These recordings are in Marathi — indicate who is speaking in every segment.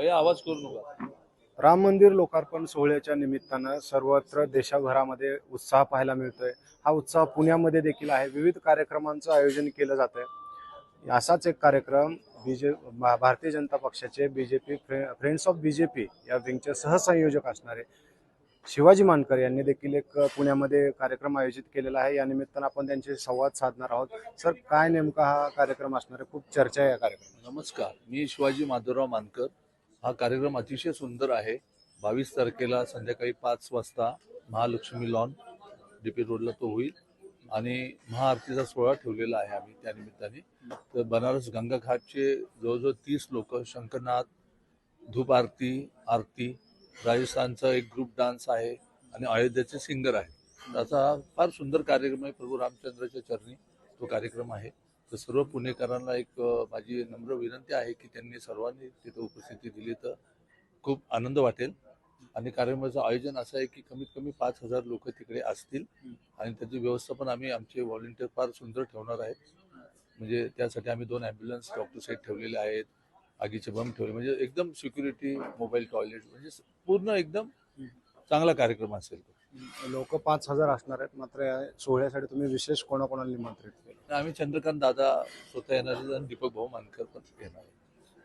Speaker 1: भैया आवाज करू नका.
Speaker 2: राम मंदिर लोकार्पण सोहळ्याच्या निमित्तानं सर्वत्र देशभरामध्ये उत्साह पाहायला मिळतोय. हा उत्साह पुण्यामध्ये देखील आहे. विविध कार्यक्रमांचं आयोजन केलं जात आहे असाच एक कार्यक्रम बीजे भा- भारतीय जनता पक्षाचे बीजेपी फ्रेंड्स ऑफ बीजेपी या विंगचे सहसंयोजक असणारे शिवाजी मानकर यांनी देखील एक पुण्यामध्ये कार्यक्रम आयोजित केलेला आहे. या निमित्तानं आपण त्यांचे संवाद साधणार आहोत. सर काय नेमका हा कार्यक्रम असणार आहे? खूप चर्चा आहे या कार्यक्रमात.
Speaker 1: नमस्कार. मी शिवाजी माधवराव मानकर. हा कार्यक्रम अतिशय सुंदर आहे. बावीस तारखेला संध्याकाळी पाच वाजता महालक्ष्मी लॉन डीपी रोडला तो होईल. आणि महाआरतीचा सोहळा ठेवलेला आहे आम्ही त्या निमित्ताने. तर बनारस गंगा घाटचे जवळजवळ तीस लोक शंकरनाथ धूप आरती आरती राजस्थानचा एक ग्रुप डान्स आहे आणि अयोध्येचे सिंगर आहे त्याचा फार सुंदर कार्यक्रम आहे प्रभू रामचंद्राच्या चरणी. तो कार्यक्रम आहे. तर सर्व पुणेकरांना एक माझी नम्र विनंती आहे की त्यांनी सर्वांनी तिथं उपस्थिती दिली तर खूप आनंद वाटेल. आणि कार्यक्रमाचं आयोजन असं आहे की कमीत कमी पाच हजार लोक तिकडे असतील. आणि त्याची व्यवस्था पण आम्ही आमचे व्हॉलेंटियर फार सुंदर ठेवणार आहेत. म्हणजे त्यासाठी आम्ही दोन ॲम्ब्युलन्स डॉक्टर साईड ठेवलेले आहेत आगीचे बंब ठेवले. म्हणजे एकदम सिक्युरिटी मोबाईल टॉयलेट म्हणजे पूर्ण एकदम चांगला कार्यक्रम असेल तो.
Speaker 2: लोक पाच हजार असणार आहेत मात्र या सोहळ्यासाठी तुम्ही विशेष कोणाकोणाला निमंत्रित केलं?
Speaker 1: आम्ही चंद्रकांत दादा स्वतः येणार आहेत आणि दीपक भाऊ मानकर पण येणार आहेत.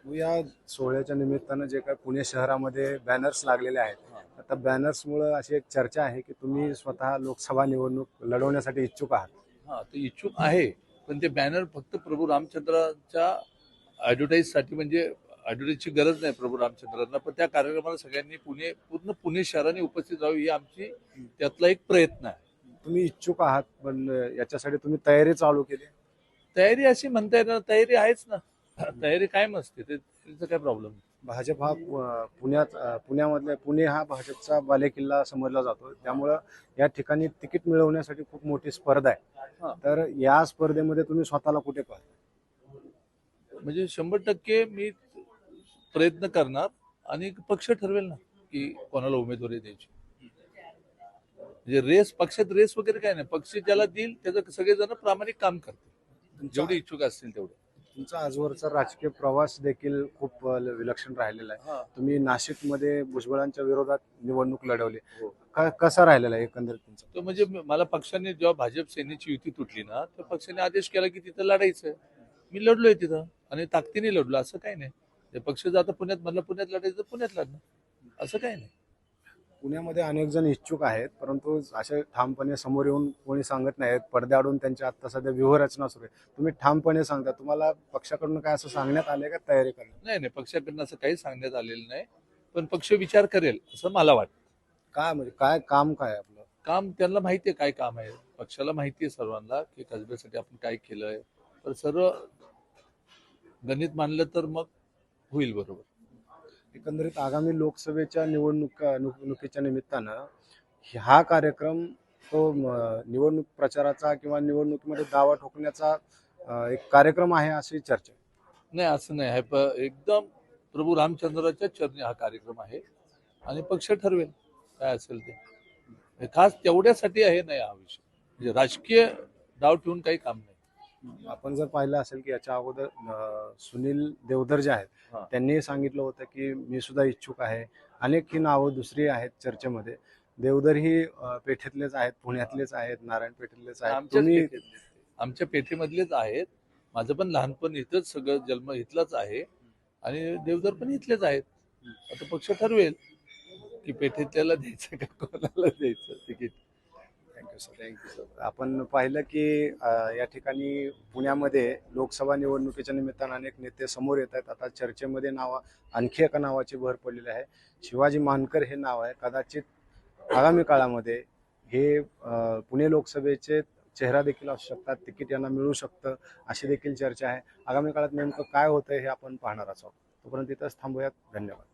Speaker 2: मग या सोहळ्याच्या निमित्तानं जे काय पुणे शहरामध्ये बॅनर्स लागलेले आहेत आता बॅनर्समुळं अशी एक चर्चा आहे की तुम्ही स्वतः लोकसभा निवडणूक लढवण्यासाठी इच्छुक आहात.
Speaker 1: हा ते इच्छुक आहे पण ते बॅनर फक्त प्रभू रामचंद्राच्या ॲडव्हर्टाईजसाठी म्हणजे ॲडव्हर्टाईजची गरज नाही प्रभू रामचंद्रांना. पण त्या कार्यक्रमाला सगळ्यांनी पुणे पूर्ण पुणे शहराने उपस्थित राहावी ही आमची त्यातला एक प्रयत्न आहे.
Speaker 2: तुम्ही इच्छुक आहात पण याच्यासाठी तुम्ही तयारी चालू केली.
Speaker 1: तयारी अशी म्हणता येणार तयारी आहेच ना. तयारी कायम असते ते त्याचा काय प्रॉब्लेम
Speaker 2: भाजप हा पुण्यात पुण्यामधल्या पुणे हा भाजपचा बालेकिल्ला समजला जातो त्यामुळं या ठिकाणी तिकीट मिळवण्यासाठी खूप मोठी स्पर्धा. आहे. तर या स्पर्धेमध्ये तुम्ही स्वतःला कुठे पाहता?
Speaker 1: म्हणजे शंभर टक्के मी प्रयत्न करणार आणि पक्ष ठरवेल ना की कोणाला उमेदवारी द्यायची. म्हणजे रेस पक्षात रेस वगैरे काय नाही. पक्ष ज्याला देईल त्याचं सगळेजण प्रामाणिक काम करतील. जेवढे इच्छुक असतील तेवढे.
Speaker 2: तुमचा आजवरचा राजकीय प्रवास देखील खूप विलक्षण राहिलेला आहे. तुम्ही नाशिकमध्ये भुजबळांच्या विरोधात निवडणूक लढवली.
Speaker 1: हो.
Speaker 2: का- कसा राहिलेला आहे एकंदरीत तुमचा?
Speaker 1: तो म्हणजे मला पक्षाने जेव्हा भाजप सेनेची युती तुटली ना तर पक्षाने आदेश केला की तिथं लढायचं. मी लढलोय तिथं आणि ताकदीने लढलो असं काही नाही. ते पक्ष जातं पुण्यात म्हणलं पुण्यात लढायचं तर पुण्यात लढणं असं काही नाही.
Speaker 2: पुण्यामध्ये अनेक जण इच्छुक आहेत परंतु असे ठामपणे समोर येऊन कोणी सांगत नाहीत. पडद्याआडून त्यांच्या आता सध्या व्यूहरचना सुरू आहे. तुम्ही ठामपणे सांगता. तुम्हाला पक्षाकडून काय असं सांगण्यात आले का तयारी करण्यात?
Speaker 1: नाही नाही. पक्षाकडनं असं काही सांगण्यात आलेलं नाही. पण पक्ष विचार करेल असं मला वाटतं.
Speaker 2: काय म्हणजे काय काम काय आहे आपलं?
Speaker 1: काम त्यांना माहिती आहे काय काम आहे. पक्षाला माहिती आहे सर्वांना की कसब्यासाठी आपण काय केलंय. तर सर्व गणित मानलं तर मग होईल बरोबर.
Speaker 2: एकंदरीत आगामी लोकसभेच्या निवडणूक निवडणुकीच्या निमित्तानं हा कार्यक्रम तो निवडणूक प्रचाराचा किंवा निवडणुकीमध्ये दावा ठोकण्याचा एक कार्यक्रम आहे अशी चर्चा.
Speaker 1: नाही असं नाही. आहे एकदम प्रभू रामचंद्राच्या चरणी हा कार्यक्रम आहे आणि पक्ष ठरवेल काय असेल ते. खास तेवढ्यासाठी आहे नाही हा विषय. म्हणजे राजकीय डाव ठेवून काही काम नाही.
Speaker 2: आपण जर पाहिलं असेल की याच्या अगोदर सुनील देवधर जे आहेत. त्यांनी सांगितलं होतं की मी सुद्धा इच्छुक आहे. अनेक ही नावं दुसरी आहेत चर्चेमध्ये. देवधर ही पेठेतलेच आहेत पुण्यातलेच आहेत नारायण पेठेतलेच आहेत. तुम्ही.
Speaker 1: आमच्या पेठेमधलेच आहेत. माझं पण लहानपण इथंच सगळं जन्म इथलाच आहे. आणि देवदर पण इथलेच आहेत. आता पक्ष ठरवेल की पेठेतल्याला द्यायचं का कोणाला द्यायचं ticket
Speaker 2: thank you sir thank you sir आपण पाहिलं की या ठिकाणी पुण्यामध्ये लोकसभा निवडणुकीच्या निमित्तानं अनेक नेते समोर येत आहेत. आता चर्चेमध्ये नावा आणखी एका नावाची भर पडलेली आहे. शिवाजी मानकर हे नाव आहे. कदाचित आगामी काळामध्ये हे पुणे लोकसभेचे चेहरा देखील असू शकतात तिकीट यांना मिळू शकतं अशी देखील चर्चा आहे. आगामी काळात नेमकं काय होतं हे आपण पाहणार आहोत. तोपर्यंत इथंच थांबूयात. धन्यवाद.